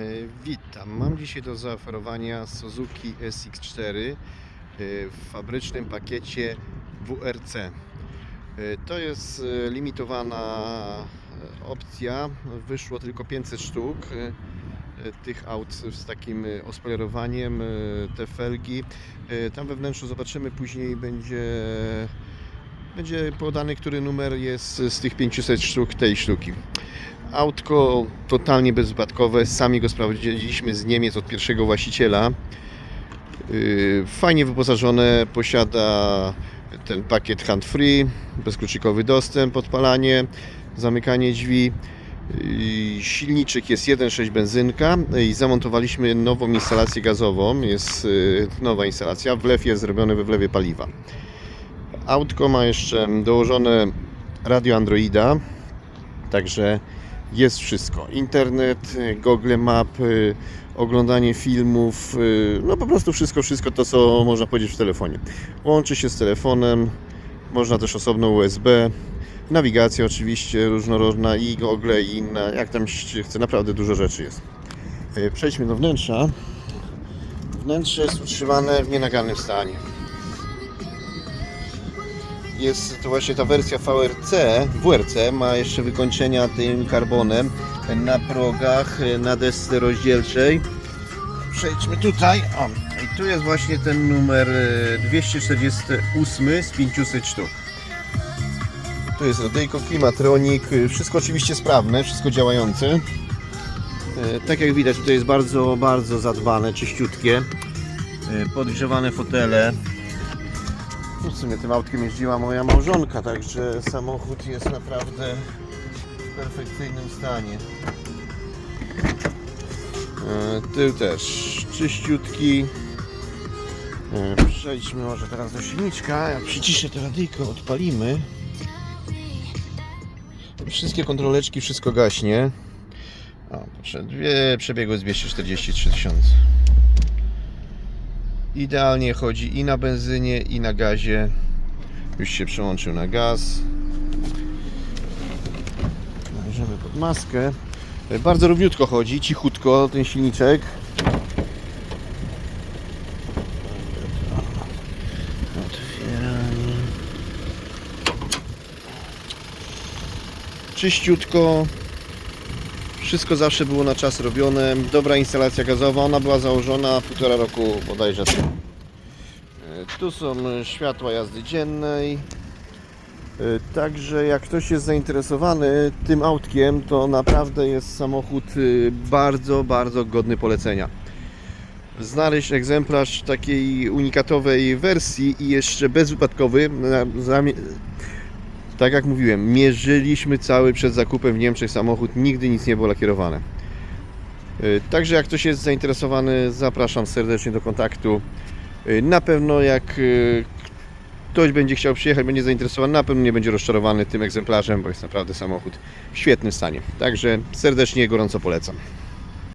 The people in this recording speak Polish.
E, Witam. Mam dzisiaj do zaoferowania Suzuki SX4 e, w fabrycznym pakiecie WRC. E, To jest limitowana opcja. Wyszło tylko 500 sztuk tych aut z takim ospoilerowaniem, e, te felgi. Tam we wnętrzu zobaczymy później będzie będzie podany, który numer jest z tych 500 sztuk tej sztuki. Autko totalnie bezwypadkowe, sami go sprawdziliśmy z Niemiec od pierwszego właściciela. Yy, Fajnie wyposażone, posiada ten pakiet hand-free, bezkluczykowy dostęp, odpalanie, zamykanie drzwi. Yy, Silniczek jest 1.6 benzynka i zamontowaliśmy nową instalację gazową. Jest yy, nowa instalacja, wlew jest zrobiony we wlewie paliwa. Autko ma jeszcze dołożone radio Androida, także jest wszystko. Internet, y, Google Map, y, oglądanie filmów, y, no po prostu wszystko, wszystko to, co można powiedzieć w telefonie. Łączy się z telefonem, można też osobno USB, nawigacja oczywiście różnorodna i Google i inna, jak tam się chce, naprawdę dużo rzeczy jest. Y, Przejdźmy do wnętrza. Wnętrze jest utrzymane w nienagannym stanie jest to właśnie ta wersja VRC, WRC ma jeszcze wykończenia tym karbonem na progach, na desce rozdzielczej. Przejdźmy tutaj. O, i tu jest właśnie ten numer e, 248 z 500 sztuk. Tu jest radyjko, klimatronik, e, wszystko oczywiście sprawne, wszystko działające. E, Tak jak widać tutaj jest bardzo, bardzo zadbane, czyściutkie. E, Podgrzewane fotele, no w sumie tym autkiem jeździła moja małżonka, także samochód jest naprawdę w perfekcyjnym stanie. E, Tył też czyściutki. E, Przejdźmy może teraz do silniczka. Ja przyciszę to radyjko, odpalimy. Wszystkie kontroleczki, wszystko gaśnie. O, proszę, dwie przebiegły z 243 tysiące. Idealnie chodzi i na benzynie, i na gazie. Już się przełączył na gaz. Bierzemy pod maskę. Bardzo równiutko chodzi, cichutko ten silniczek. Otwieranie. Czyściutko. Wszystko zawsze było na czas robione. Dobra instalacja gazowa. Ona była założona półtora roku bodajże. E, Tu są światła jazdy dziennej. E, Także jak ktoś jest zainteresowany tym autkiem, to naprawdę jest samochód y, bardzo, bardzo godny polecenia. Znaleźć egzemplarz takiej unikatowej wersji i jeszcze bezwypadkowy. Tak jak mówiłem, mierzyliśmy cały przed zakupem w Niemczech samochód, nigdy nic nie było lakierowane. Y, Także jak ktoś jest zainteresowany, zapraszam serdecznie do kontaktu. Y, Na pewno jak y, ktoś będzie chciał przyjechać, będzie zainteresowany, na pewno nie będzie rozczarowany tym egzemplarzem, bo jest naprawdę samochód w świetnym stanie. Także serdecznie, gorąco polecam.